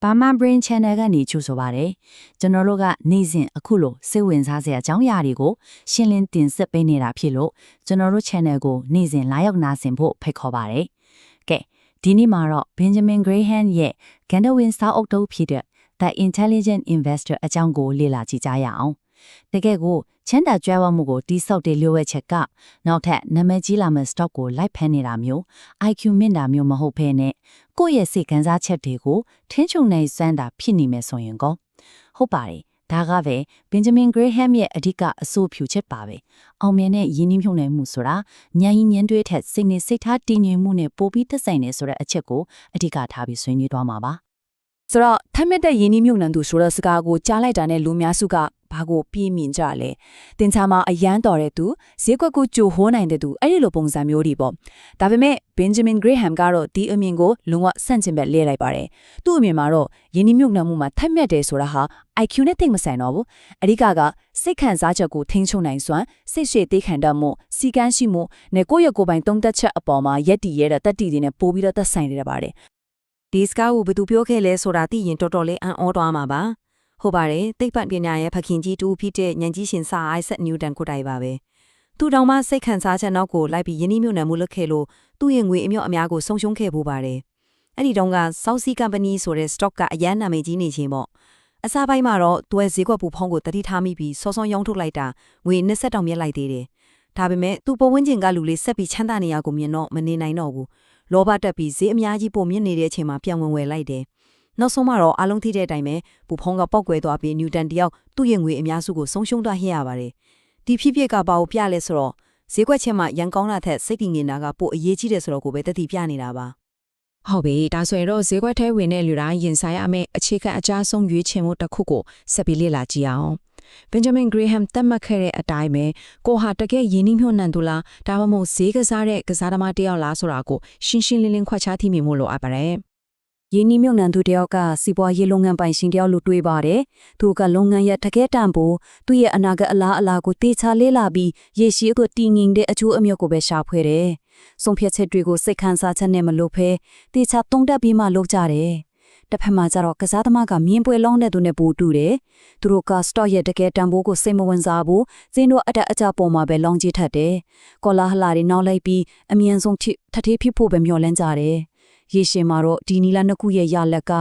Burma Brain Channel ကနေကြိုဆိုပါရစေ။ကျွန်တော်တို့ကနေ့စဉ်အခုလိုစိတ်ဝင်စားစရာအကြောင်းအရာတွေကိုရှင်းလင်းတင်ဆက်ပေးနေတာဖြစ်လို့ကျွန်တော်တို့ channel ကိုနေ့စဉ်လာရောက်နားဆင်ဖို့ဖိတ်ခေါ်ပါရစေ။ကဲဒီနေ့မှာတော့ Benjamin Graham ရဲ့ Gandawin စာအုပ်တုပ်ဖြစ်တဲ့ The Intelligent Investor အကြောင်းကိုလေ့လာကြည့်ကြရအောင်။တကယ်ကိုချမ်းသာကြွယ်ဝမှုကိုတိစောက်တဲ့လျှို့ဝှက်ချက်ကနောက်ထပ်နာမည်ကြီးလာမဲ့ stock ကိုလိုက်ဖမ်းနေတာမျိုး IQ မြင့်တာမျိုးမဟုတ်ဘဲနဲ့ ကိုယ့်ရဲ့စိတ်ခံစားချက်တွေကိုထင်းချုံနိုင်စွမ်းတာဖြစ်နေမယ်ဆိုရင်ကောဟုတ်ပါတယ်ဒါကပဲ Benjamin Graham ရဲ့အဓိကအဆိုဖြူချက်ပါပဲအောင်မြင်တဲ့ယင်းနှိမ့်နိုင်မှုဆိုတာဉာဏ်ရည်ဉာဏ်တွေထက်စိတ်နဲ့စိတ်ထားတည်ငြိမ်မှုနဲ့ပိုပြီးသက်ဆိုင်နေဆိုတဲ့အချက်ကိုအဓိကထားပြီးဆွေးနွေးသွားမှာပါ ဆိုတော့ထိုက်မဲ့တဲ့ယင်းနှမြုံနှံသူဆိုတဲ့စကားကိုကြားလိုက်တာနဲ့လူများစုကဘာကိုပြင်းမြင်ကြလဲတင်ချာမှာအရန်တော်တဲ့သူဈေးကွက်ကိုကြိုဟိုးနိုင်တဲ့သူအဲ့ဒီလိုပုံစံမျိုးတွေပေါ့ဒါပေမဲ့ Benjamin Graham ကတော့ဒီအမြင်ကိုလုံးဝဆန့်ကျင်ဘက်လဲလိုက်ပါတယ်သူ့အမြင်မှာတော့ယင်းနှမြုံနှံမှုမှာထိုက်မဲ့တယ်ဆိုတာဟာ IQ နဲ့သိမ့်မဆိုင်တော့ဘူးအဓိကကစိတ်ခံစားချက်ကိုထိန်းချုပ်နိုင်စွမ်းစိတ်ရှည်သိခံတတ်မှုစီကန်းရှိမှုနဲ့ကိုယ့်ရဲ့ကိုယ်ပိုင်တုံးသက်ချက်အပေါ်မှာယက်တီရဲတဲ့တက်တီတွေနဲ့ပို့ပြီးတော့သက်ဆိုင်နေတယ်ပါတယ် ဒီစကားကိုဘယ်သူပြောခဲ့လဲဆိုတာသိရင်တော်တော်လေးအံ့ဩသွားမှာပါဟုတ်ပါတယ်သိပ္ပံပညာရဲ့ဖခင်ကြီးတူဖြစ်တဲ့ဉာဏ်ကြီးရှင်စာအိုက်ဆက်နျူတန်ကိုတိုင်ပါပဲသူတောင်မှစိတ်ခံစားချက်နောက်ကိုလိုက်ပြီးယင်းနှမြုံနယ်မှုလုပ်ခဲ့လို့သူ့ရဲ့ငွေအမြော့အများကိုဆုံးရှုံးခဲ့ဖို့ပါတယ်အဲ့ဒီတုန်းက South Sea Company ဆိုတဲ့ stock ကအရန်နာမည်ကြီးနေချင်းပေါ့အစားပိုင်းမှာတော့သူရဲ့ဈေးကွက်ပူဖောင်းကိုတတိထားမိပြီးစောစောရောင်းထုတ်လိုက်တာငွေ20တောင်မြက်လိုက်သေးတယ်ဒါပေမဲ့သူ့ပဝန်းကျင်ကလူလေးဆက်ပြီးချမ်းသာနေရကိုမြင်တော့မနေနိုင်တော့ဘူး လောဘတက်ပြီးဈေးအများကြီးပုံမြင့်နေတဲ့အချိန်မှာပြန်ဝင်ဝယ်လိုက်တယ်။နောက်ဆုံးမှာတော့အလုံးထိတဲ့အတိုင်းပဲဘူဖုံးကပောက်ကွယ်သွားပြီးနျူတန်တယောက်သူ့ရဲ့ငွေအများစုကိုဆုံးရှုံးသွားဟရပါတယ်။ဒီဖြစ်ဖြစ်ကဘာကိုပြလဲဆိုတော့ဈေးကွက်ချက်မှာရန်ကောင်းတာထက်စိတ်တည်ငြိမ်တာကပိုအရေးကြီးတယ်ဆိုတော့ကိုပဲတတိပြနေတာပါဟုတ်ပြီဒါဆိုရင်တော့ဈေးကွက်ထဲဝင်တဲ့လူတိုင်းရင်ဆိုင်ရမယ့်အခြေခံအကြဆုံးရွေးချယ်မှုတစ်ခုကိုဆက်ပြီးလေ့လာကြည့်အောင် Benjamin Graham သတ်မှတ်ခဲ့တဲ့အတိုင်းပဲကိုဟာတကယ်ယင်းနှိမ့်ညွှန်နှံသူလားဒါမှမဟုတ်ဈေးကစားတဲ့ကစားသမားတစ်ယောက်လားဆိုတာကိုရှင်းရှင်းလင်းလင်းခွက်ခြားသိမိမှုလိုအပ်ပါတယ်ရင်းနှီးမြှုပ်နှံသူတယောက်ကစီးပွားရေးလုပ်ငန်းပိုင်ရှင်တယောက်လိုတွေးပါတယ်။သူကလုပ်ငန်းရဲ့တကယ်တန်ဖို့သူ့ရဲ့အနာဂတ်အလားအလာကိုတေချာလေးလာပြီးရေရှည်ကိုတည်ငြိမ်တဲ့အကျိုးအမြတ်ကိုပဲရှာဖွေတယ်။ဆုံးဖြတ်ချက်တွေကိုစိတ်ခံစားချက်နဲ့မလုပ်ဖဲတေချာတုံးတက်ပြီးမှလုပ်ကြတယ်။ တစ်ဖက်မှာကျတော့ကစားသမားကမြင်းပွဲလုံးတဲ့သူနဲ့ပိုတူတယ်။သူတို့က stock ရဲ့တကယ်တန်ဖိုးကိုစိတ်မဝင်စားဘူး။ဇင်းတို့အတက်အကျပေါ်မှာပဲလောင်ကြီးထက်တယ်။ကောလာဟလာတွေနောက်လိုက်ပြီးအမြန်ဆုံးထိထထေးဖြစ်ဖို့ပဲမျှော်လင့်ကြတယ်။ရေရှင်မှာတော့ဒီနီလာနှစ်ခုရဲ့ရလက်က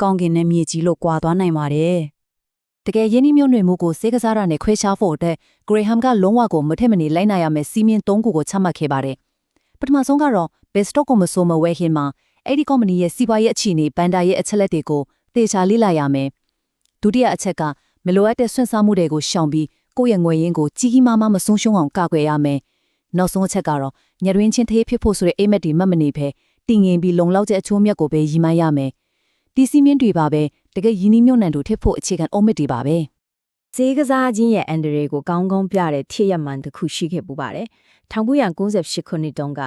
ကောင်းကင်နဲ့မြေကြီးလို့ကွာသွားနိုင်ပါတယ်။တကယ်ယင်းနှိမ့်ညွန့်မှုကိုစေကစားရနဲ့ခွဲခြားဖို့အတွက်ဂရေဟမ်ကလုံးဝကိုမထက်မနေလိုက်နိုင်ရမယ်စီမင်း၃ခုကိုချမှတ်ခဲ့ပါတယ်။ပထမဆုံးကတော့ best stock ကိုမဆိုမဝဲခင်မှာ အဲ့ဒီ company ရဲ့စီးပွားရေးအခြေအနေဘန်ဒါရဲ့အချက်လက်တွေကိုသေချာလေ့လာရမယ်။ဒုတိယအချက်ကမလိုအပ်တဲ့ဆွန့်စားမှုတွေကိုရှောင်ပြီးကိုယ့်ရဲ့ငွေရင်းကိုကြီးကြီးမားမားမဆုံးရှုံးအောင်ကာကွယ်ရမယ်။နောက်ဆုံးအချက်ကတော့ညရွင်းချင်းသေးဖြစ်ဖို့ဆိုတဲ့အိမ်မက်တွေမှတ်မနေဖဲတည်ငြိမ်ပြီးလုံလောက်တဲ့အချိုးမြတ်ကိုပဲရည်မှန်းရမယ်။ဒီစီမင်းတွေပါပဲတကယ်ရင်းနှီးမြှုပ်နှံတို့ထစ်ဖို့အခြေခံအုံးမစ်တွေပါပဲ။ဈေးကစားခြင်းရဲ့အန်ဒရေကိုကောင်းကောင်းပြတဲ့ thiết ရမှန်တစ်ခုရှိခဲ့ပူပါတယ်။1998ခုနှစ်တုန်းက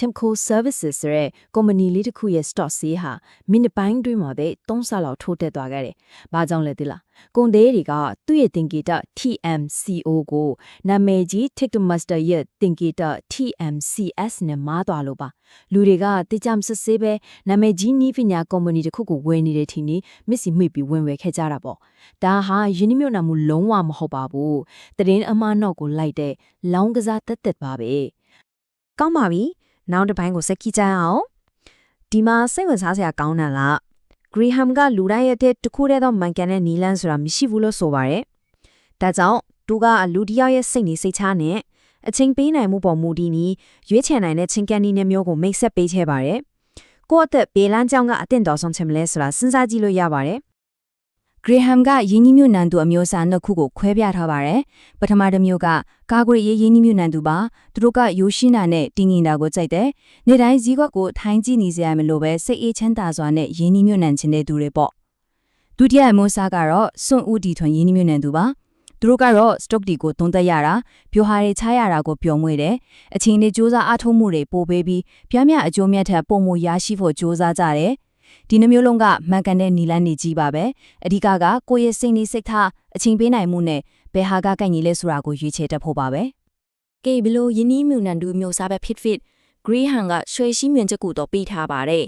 Timco Services ဆိုတဲ့ကုမ္ပဏီလေးတစ်ခုရဲ့ stock ဈေးဟာမိနစ်ပိုင်းတွင်းမှာပဲ3ဆလောက်ထိုးတက်သွားခဲ့တယ်။ဘာကြောင့်လဲသိလား။ကုန်သေးတွေကသူ့ရဲ့တင်ကေတ TMCO ကိုနာမည်ကြီး Ticketmaster ရဲ့တင်ကေတ TMCS နဲ့မားသွားလို့ပါ။လူတွေကတိကျမစစ်ဆေးပဲနာမည်ကြီးနီးပညာကုမ္ပဏီတစ်ခုကိုဝယ်နေတဲ့ထင်နေမစ်စီမိပြီးဝင်ဝယ်ခဲ့ကြတာပေါ့။ဒါဟာယင်းနှမြုပ်နှံမှုလုံးဝမဟုတ်ပါဘူး။တရင်အမှားနောက်ကိုလိုက်တဲ့လောင်းကစားတက်တက်ပါပဲကောင်းပါပြီ နောက်တစ်ပိုင်းကိုစက်ကြည့်ကြအောင်ဒီမှာစိတ်ဝင်စားစရာကောင်းတာလားဂရီဟမ်ကလူတိုင်းရဲ့တဲ့တစ်ခုတည်းသောမန်ကန်တဲ့နီလန်းဆိုတာမရှိဘူးလို့ဆိုပါရယ်ဒါကြောင့်သူကလူတစ်ယောက်ရဲ့စိတ်နေစိတ်ချနဲ့အချင်းပေးနိုင်မှုပေါ်မူတည်ပြီးရွေးချယ်နိုင်တဲ့ချင်းကန်နီနဲ့မျိုးကိုမိတ်ဆက်ပေးချဲပါရယ်ကိုယ့်အသက်ဘေးလန်းကြောင်းကအတင်တော်ဆုံးချင်မလဲဆိုတာစဉ်းစားကြည့်လို့ရပါတယ် ဂရေဟမ်ကယင်းနှီးမြှုပ်နှံသူအမျိုးအစားနှစ်ခုကိုခွဲပြထားပါတယ်။ပထမတစ်မျိုးကကာဂရီရေးယင်းနှီးမြှုပ်နှံသူပါ။သူတို့ကယိုရှိနာနဲ့တင်းငင်တာကိုကြိုက်တယ်။နေ့တိုင်းဈေးကွက်ကိုထိုင်းကြည့်နေစရာမလိုပဲစိတ်အေးချမ်းသာစွာနဲ့ယင်းနှီးမြှုပ်နှံခြင်းတဲ့သူတွေပေါ့။ဒုတိယအမျိုးအစားကတော့စွန့်ဦးတီထွန်ယင်းနှီးမြှုပ်နှံသူပါ။သူတို့ကတော့ stock ဒီကိုသုံးသက်ရတာပြိုဟာတွေချရတာကိုပျော်မွေ့တယ်။အချိန်နဲ့စ조사အားထုတ်မှုတွေပိုပေးပြီးပြားမြအကျိုးမြတ်ထက်ပုံမရရှိဖို့စ조사ကြတယ်။ ဒီနှမျိုးလုံးကမှန်ကန်တဲ့နီလန်းနေကြီးပါပဲအဓိကကကိုယ့်ရဲ့စိတ်နေစိတ်ထားအချိန်ပေးနိုင်မှုနဲ့ဘယ်ဟာကကိုက်ညီလဲဆိုတာကိုရွေးချယ်တတ်ဖို့ပါပဲကဲဘလို့ယင်းနီးမြူနန်တူမျိုးစားပဲ fit fit ဂရီဟန်ကရွှေရှိမြင်ချက်ကူတော့ပေးထားပါတယ်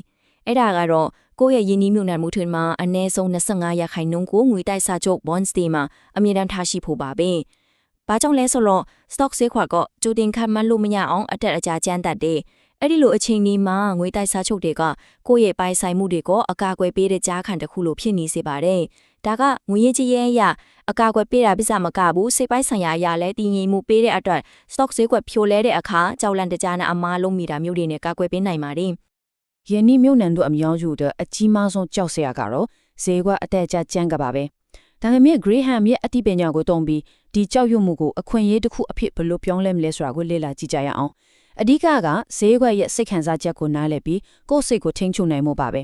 အဲ့ဒါကတော့ကိုယ့်ရဲ့ယင်းနှီးမြှုပ်နှံမှုတွေမှာအနည်းဆုံး25ရာခိုင်နှုန်းကိုငွေတိုက်စာချုပ် bonds တွေမှာအမြဲတမ်းထားရှိဖို့ပါပဲ။ဘာကြောင့်လဲဆိုတော့ stock ဈေးကွက်ကကြိုတင်ခန့်မှန်းလို့မရအောင်အတက်အကျကျန်းတက်တယ်။ အဲ့ဒီလိုအချိန်ဒီမှာငွေတိုက်စာချုပ်တွေကကိုယ့်ရဲ့ပိုင်ဆိုင်မှုတွေကိုအကာအကွယ်ပေးတဲ့ကြားခံတစ်ခုလိုဖြစ်နေစေပါတယ်။ဒါကငွေရင်းကြီးရဲ့အရာအကာအကွယ်ပေးတာပြစမကဘူးစိတ်ပိုင်းဆိုင်ရာအရာလည်းတည်ငြိမ်မှုပေးတဲ့အတွက် stock ဈေးကွက်ဖြိုလဲတဲ့အခါကြောက်လန့်တကြားနဲ့အမားလုံးမိတာမျိုးတွေနဲ့ကာကွယ်ပေးနိုင်ပါတယ်။ယင်းနှမြုပ်နှံတို့အမြောင်းစုတဲ့အကြီးမားဆုံးကြောက်စရာကတော့ဈေးကွက်အတက်အကျကျန်းကပါပဲဒါပေမဲ့ Graham ရဲ့အသိပညာကိုတုံးပြီးဒီကြောက်ရွံ့မှုကိုအခွင့်အရေးတစ်ခုအဖြစ်ဘယ်လိုပြောင်းလဲမလဲဆိုတာကိုလေ့လာကြည့်ကြရအောင် အဓိကကဈေးကွက်ရဲ့စိတ်ခံစားချက်ကိုနားလည်ပြီးကိုယ့်စိတ်ကိုထိန်းချုပ်နိုင်မှုပါပဲ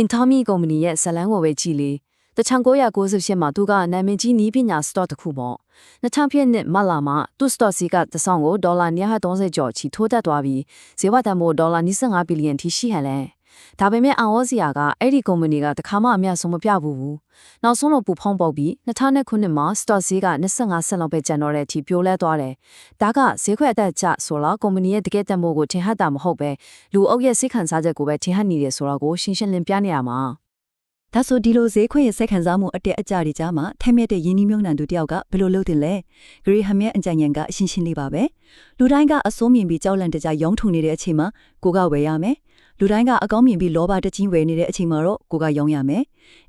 Intomi ကုမ္ပဏီရဲ့ဇတ်လန်းဝယ်ပဲကြည့်လေ1998မှာသူကနာမည်ကြီးနီးပညာ stock တစ်ခုပေါ့2000ပြည့်နှစ်မလာမှာသူ stock စီကတစ်ဆောင်ကိုဒေါ်လာ930ကျော်ချီထိုးတက်သွားပြီးဈေးဝတန်ဖိုးဒေါ်လာ25ဘီလီယံထိရှိဟန်လဲ ဒါပေမဲ့အောင်ဝစီယာကအဲ့ဒီကုမ္ပဏီကတခါမှအမြတ်ဆုံးမပြဘူးဘူးနောက်ဆုံးတော့ပူဖောင်းပေါက်ပြီး2000ခုနှစ်မှာ stock ဈေးက25ဆင့်လောက်ပဲကျန်တော့တဲ့အထိပြိုလဲသွားတယ်ဒါကဈေးခွက်အတက်ကျဆိုတော့ကုမ္ပဏီရဲ့တကယ်တန်ဖိုးကိုထင်ဟပ်တာမဟုတ်ပဲလူအုပ်ရဲ့စိတ်ခံစားချက်ကိုပဲထင်ဟပ်နေတယ်ဆိုတော့ကိုရှင်းရှင်းလင်းပြနေရမှာဒါဆိုဒီလိုဈေးခွက်ရဲ့စိတ်ခံစားမှုအတက်အကျတွေကြားမှာထိုက်မဲ့တဲ့ယင်းနှမြုံနှံသူတယောက်ကဘယ်လိုလုပ်တင်လဲဂရီဟမ်ရဲ့အကြံဉာဏ်ကအရှင်းရှင်းလေးပါပဲလူတိုင်းကအစိုးမြင်ပြီးကြောက်လန့်တကြရုံထုံနေတဲ့အချိန်မှာကိုကဝယ်ရမယ် လူတိုင်းကအကောင်းမြင်ပြီးလောဘတကြီးဝယ်နေတဲ့အချိန်မှာတော့ကိုကရောင်းရမယ်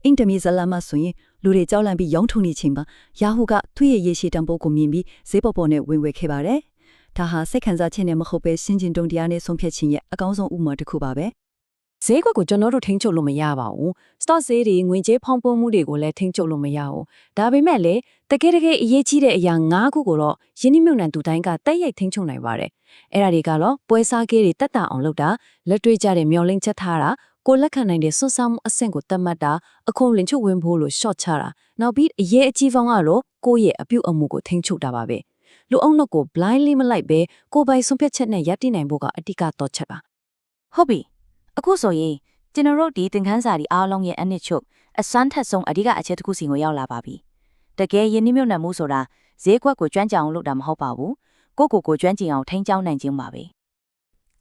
အင်တမီဇလန်မဆိုရင်လူတွေကြောက်လန့်ပြီးရောင်းထုံနေချိန်မှာယာဟုကသူ့ရဲ့ရေရှည်တံပိုးကိုမြင်ပြီးဈေးပေါ်ပေါ်နဲ့ဝင်ဝယ်ခဲ့ပါတယ်ဒါဟာစိတ်ခံစားချက်နဲ့မဟုတ်ပဲရှင်းကျင်တုံတရားနဲ့ဆုံးဖြတ်ခြင်းရဲ့အကောင်းဆုံးဥပမာတစ်ခုပါပဲ ဈေးကွက်ကိုကျွန်တော်တို့ထိန်းချုပ်လို့မရပါဘူး။ stock ဈေးတွေငွေကြေးဖောင်းပွမှုတွေကိုလည်းထိန်းချုပ်လို့မရဘူး။ဒါပေမဲ့လည်းတကယ်တကယ်အရေးကြီးတဲ့အရာ၅ခုကိုတော့ယင်းနှမြုံနှံသူတိုင်းကတက်ရိုက်ထိန်းချုပ်နိုင်ပါတယ်။အဲ့ဒါတွေကတော့ပွဲစားကေးတွေတက်တာအောင်လုပ်တာလက်တွေ့ကြတဲ့မျောလင့်ချက်ထားတာကိုလက်ခံနိုင်တဲ့စွန့်စားမှုအဆင့်ကိုတတ်မှတ်တာအခုံလင်ချုပ်ဝင်ဖို့လို့ short ချတာနောက်ပြီးအရေးအကြီးဆုံးကတော့ကိုယ့်ရဲ့အပြုတ်အမူကိုထိန်းချုပ်တာပါပဲ။လူအုပ်နှုတ်ကို blindly မလိုက်ပဲကိုယ်ပိုင်ဆုံးဖြတ်ချက်နဲ့ရပ်တည်နိုင်ဖို့ကအဓိကတော့ချက်ပါဟုတ်ပြီ အခုဆိုရင်ကျွန်တော်တို့ဒီသင်ခန်းစာဒီအားလုံးရဲ့အနှစ်ချုပ်အစွမ်းထက်ဆုံးအဓိကအချက်တစ်ခုစီကိုရောက်လာပါပြီတကယ်ယင်းနှမြုပ်နှံမှုဆိုတာဈေးကွက်ကိုကျွမ်းကျင်အောင်လုပ်တာမဟုတ်ပါဘူးကိုယ့်ကိုယ်ကိုကျွမ်းကျင်အောင်ထိန်းကျောင်းနိုင်ခြင်းပါပဲ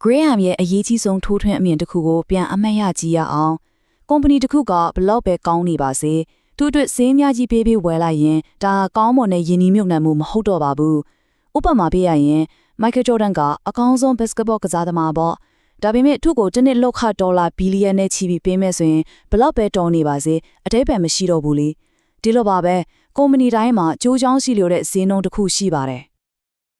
Graham ရဲ့အရေးကြီးဆုံးထိုးထွင်းအမြင်တစ်ခုကိုပြန်အမှတ်ရကြည့်ရအောင်ကုမ္ပဏီတစ်ခုကဘလောက်ပဲကောင်းနေပါစေသူ့အတွက်ဈေးများကြီးပေးပေးဝယ်လိုက်ရင်ဒါကောင်းမွန်တဲ့ယင်းနှမြုပ်နှံမှုမဟုတ်တော့ပါဘူးဥပမာပေးရရင် Michael Jordan ကအကောင်းဆုံး basketball ကစားသမားပေါ့ ဒါပေမဲ့သူ့ကိုတစ်နှစ်လောက်ခဒေါ်လာဘီလီယံနဲ့ချီပြီးပေးမယ်ဆိုရင်ဘလောက်ပဲတော်နေပါစေအတိတ်ပဲမရှိတော့ဘူးလေဒီလိုပါပဲကုမ္ပဏီတိုင်းမှာကြိုးချောင်းစီလိုတဲ့ဈေးနှုန်းတစ်ခုရှိပါတယ်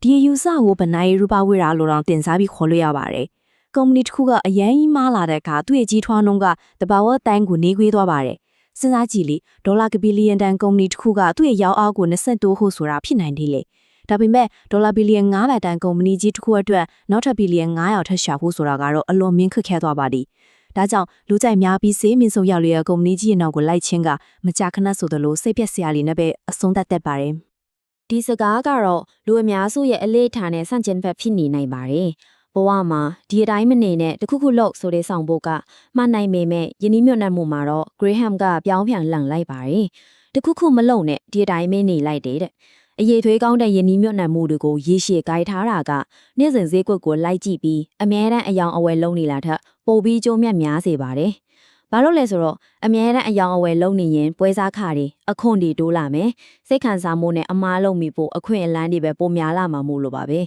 ဒီအယူဆကိုဗနိုင်ရူပဝေရာလိုတော့တင်စားပြီးခေါ်လို့ရပါတယ်။ကုမ္ပဏီတစ်ခုကအရင်ကြီးမားလာတဲ့အခါသူ့ရဲ့ကြီးထွားနှုန်းကတဘာဝတန်းကိုနေခွေးသွားပါတယ်။စဉ်းစားကြည့်လေဒေါ်လာကဘီလီယံတန်ကုမ္ပဏီတစ်ခုကသူ့ရဲ့ရောက်အားကို22ဟုဆိုတာဖြစ်နိုင်တယ်လေ။ ဒါပေမဲ့ဒေါ်လာဘီလီယံ900တန်ကုမ္ပဏီကြီးတစ်ခုအတွက်နောက်ထပ်ဘီလီယံ900ထပ်ရှာဖို့ဆိုတာကတော့အလွန်မြင့်ခက်ခဲသွားပါသည်။ဒါကြောင့်လူကြိုက်များပြီးစေးမြင့်ဆုံးရောက်လျက်ကုမ္ပဏီကြီးရဲ့နောက်ကိုလိုက်ချင်းကမကြာခဏဆိုသလိုစိတ်ပြက်စရာလေးနဲ့ပဲအဆုံးသတ်တတ်ပါတယ်။ဒီစကားကတော့လူအများစုရဲ့အလေးထားနဲ့ဆန့်ကျင်ဘက်ဖြစ်နေနိုင်ပါတယ်။ဘဝမှာဒီအတိုင်းမနေနဲ့တခုခုလောက်ဆိုတဲ့ဆောင်ဖို့ကမှတ်နိုင်ပေမဲ့ယင်းနှမြတ်နှံမှုမှာတော့ Graham ကပြောင်းပြန်လှန်လိုက်ပါတယ်။တခုခုမလုံနဲ့ဒီအတိုင်းမနေလိုက်တယ်တဲ့ အရေးသွေးကောင်းတဲ့ယင်းနှမြတ်နှံမှုတွေကိုရေရှည်ဂိုက်ထားတာကနေ့စဉ်ဈေးကွက်ကိုလိုက်ကြည့်ပြီးအမြဲတမ်းအယောင်အဝယ်လုံးနေလာထက်ပိုပြီးကြိုးမြတ်များစေပါတယ်။ဘာလို့လဲဆိုတော့အမြဲတမ်းအယောင်အဝယ်လုံးနေရင်ပွဲစားခတွေအခွန်တွေတိုးလာမယ်စိတ်ခံစားမှုနဲ့အမားလုံးမိဖို့အခွင့်အလမ်းတွေပဲပိုများလာမှာမို့လို့ပါပဲ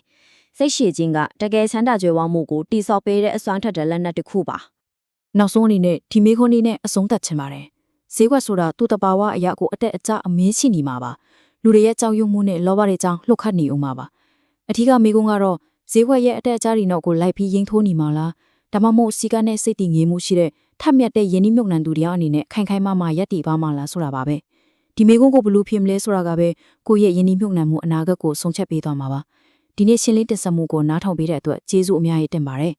စိတ်ရှည်ခြင်းကတကယ်ချမ်းသာကြွယ်ဝမှုကိုတိဆောက်ပေးတဲ့အစွမ်းထက်တဲ့လက်နက်တစ်ခုပါနောက်ဆုံးအနေနဲ့ဒီမေခွန်းလေးနဲ့အဆုံးသတ်ချင်ပါတယ်။ဈေးကွက်ဆိုတာသူ့တဘာဝအရာကိုအတက်အကျအမင်းရှိနေမှာပါ။ လူတွေရဲ့ကြောက်ရွံ့မှုနဲ့လောဘတွေကြောင့်လှုပ်ခတ်နေဦးမှာပါ။အထူးကမေခွန်းကတော့ဈေးကွက်ရဲ့အတက်အကျတွေနောက်ကိုလိုက်ပြီးရင်ထိုးနေမှာလား။ဒါမှမဟုတ်စီကနဲ့စိတ်တည်ငြိမ်မှုရှိတဲ့ထက်မြက်တဲ့ယင်းနှမြုပ်နှံသူတွေအနေနဲ့ခိုင်ခိုင်မာမာရက်တည်ပါမှာလားဆိုတာပါပဲ။ဒီမေခွန်းကိုဘယ်လို့ဖြစ်မလဲဆိုတာကပဲကိုယ့်ရဲ့ယင်းနှမြုပ်နှံမှုအနာဂတ်ကိုဆုံးဖြတ်ပေးသွားမှာပါ။ဒီနေ့ရှင်းလင်းတင်ဆက်မှုကိုနားထောင်ပေးတဲ့အတွက်ကျေးဇူးအများကြီးတင်ပါတယ်